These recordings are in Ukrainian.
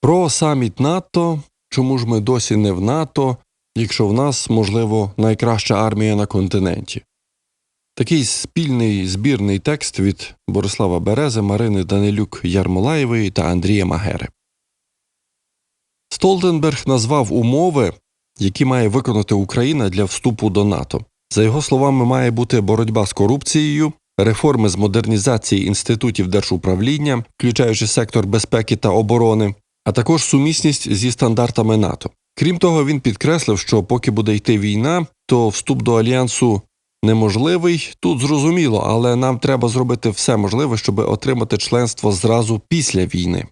Про саміт НАТО. Чому ж ми досі не в НАТО, якщо в нас, можливо, найкраща армія на континенті? Такий спільний збірний текст від Борислава Берези, Марини Данилюк Ярмолаєвої та Андрія Магери. Столтенберг назвав умови, які має виконати Україна для вступу до НАТО. За його словами, має бути боротьба з корупцією, реформи з модернізації інститутів держуправління, включаючи сектор безпеки та оборони, а також сумісність зі стандартами НАТО. Крім того, він підкреслив, що поки буде йти війна, то вступ до альянсу неможливий. Тут зрозуміло, але нам треба зробити все можливе, щоб отримати членство зразу після війни.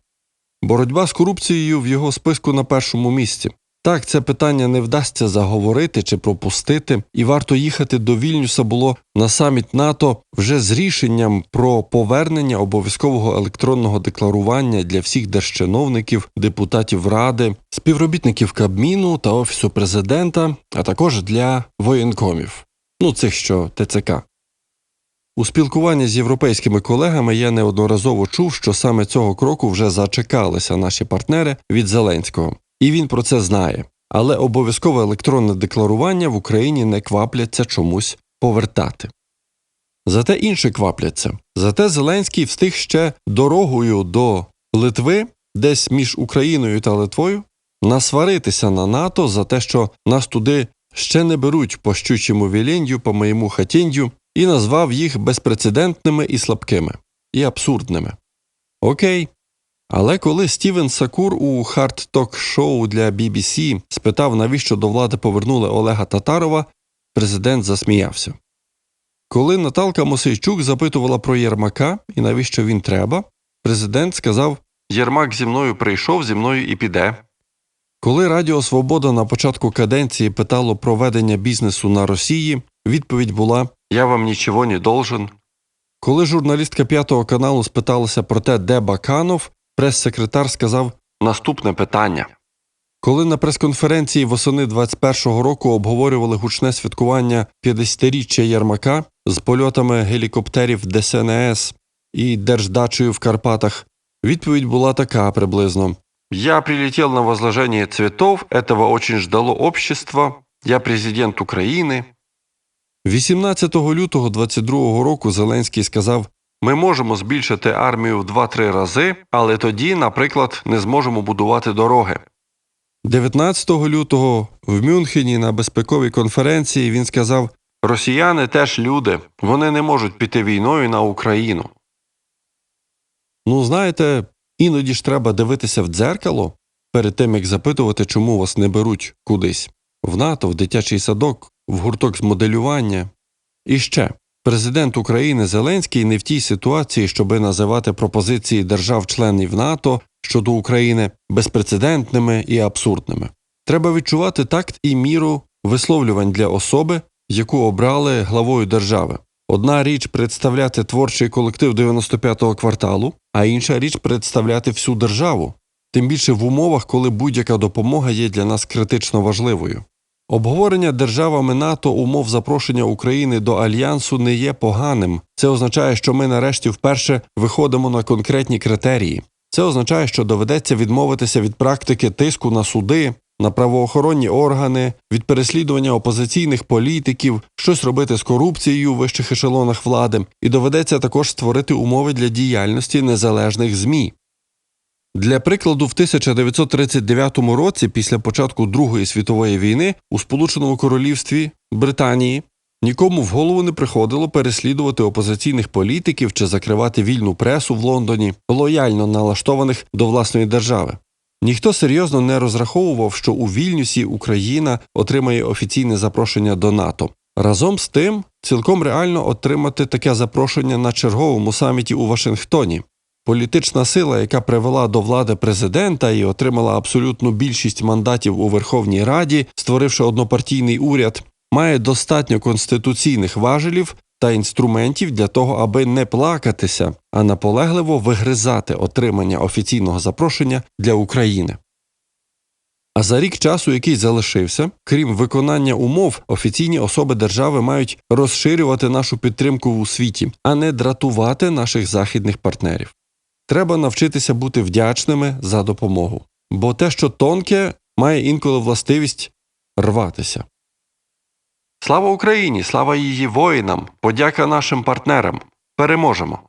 Боротьба з корупцією в його списку на першому місці. Так, це питання не вдасться заговорити чи пропустити, і варто їхати до Вільнюса було на саміт НАТО вже з рішенням про повернення обов'язкового електронного декларування для всіх держчиновників, депутатів ради, співробітників Кабміну та офісу президента, а також для воєнкомів. Ну, цих що ТЦК. У спілкуванні з європейськими колегами я неодноразово чув, що саме цього кроку вже зачекалися наші партнери від Зеленського, і він про це знає. Але обов'язкове електронне декларування в Україні не квапляться чомусь повертати. Зате інші квапляться. Зате Зеленський встиг ще дорогою до Литви, десь між Україною та Литвою, насваритися на НАТО за те, що нас туди ще не беруть по щучому вілінню, по моєму хатіндю, і назвав їх безпрецедентними і слабкими, і абсурдними. Окей. Але коли Стівен Сакур у хард ток шоу для BBC спитав, навіщо до влади повернули Олега Татарова, президент засміявся. Коли Наталка Мосейчук запитувала про Єрмака і навіщо він треба, президент сказав Єрмак зі мною прийшов, зі мною і піде. Коли Радіо Свобода на початку каденції питало про ведення бізнесу на Росії, відповідь була Я вам нічого не должен. Коли журналістка п'ятого каналу спиталася про те, де Баканов, прес-секретар сказав Наступне питання. Коли на прес-конференції восени 21-го року обговорювали гучне святкування 50-річчя Єрмака з польотами гелікоптерів ДСНС і держдачею в Карпатах, відповідь була така приблизно. Я прилетел на возложение цветов, этого очень ждало общество, я президент України. 18 лютого 22 року Зеленський сказав, ми можемо збільшити армію в 2-3 рази, але тоді, наприклад, не зможемо будувати дороги. 19 лютого в Мюнхені на безпековій конференції він сказав: Росіяни теж люди, вони не можуть піти війною на Україну. Ну, знаєте, іноді ж треба дивитися в дзеркало перед тим, як запитувати, чому вас не беруть кудись в НАТО, в дитячий садок, в гурток з моделювання. І ще президент України Зеленський не в тій ситуації, щоби називати пропозиції держав-членів НАТО щодо України безпрецедентними і абсурдними. Треба відчувати такт і міру висловлювань для особи, яку обрали главою держави. Одна річ представляти творчий колектив 95-го кварталу, а інша річ представляти всю державу, тим більше в умовах, коли будь-яка допомога є для нас критично важливою. Обговорення державами НАТО умов запрошення України до альянсу не є поганим. Це означає, що ми нарешті вперше виходимо на конкретні критерії. Це означає, що доведеться відмовитися від практики тиску на суди, на правоохоронні органи, від переслідування опозиційних політиків, щось робити з корупцією в вищих ешелонах влади, і доведеться також створити умови для діяльності незалежних ЗМІ. Для прикладу, в 1939 році, після початку Другої світової війни, у Сполученому Королівстві Британії нікому в голову не приходило переслідувати опозиційних політиків чи закривати вільну пресу в Лондоні, лояльно налаштованих до власної держави. Ніхто серйозно не розраховував, що у Вільнюсі Україна отримає офіційне запрошення до НАТО. Разом з тим, цілком реально отримати таке запрошення на черговому саміті у Вашингтоні. Політична сила, яка привела до влади президента і отримала абсолютну більшість мандатів у Верховній Раді, створивши однопартійний уряд, має достатньо конституційних важелів та інструментів для того, аби не плакатися, а наполегливо вигризати отримання офіційного запрошення для України. А за рік часу, який залишився, крім виконання умов, офіційні особи держави мають розширювати нашу підтримку у світі, а не дратувати наших західних партнерів. Треба навчитися бути вдячними за допомогу. бо те, що тонке, має інколи властивість рватися. Слава Україні! Слава її воїнам! Подяка нашим партнерам! Переможемо!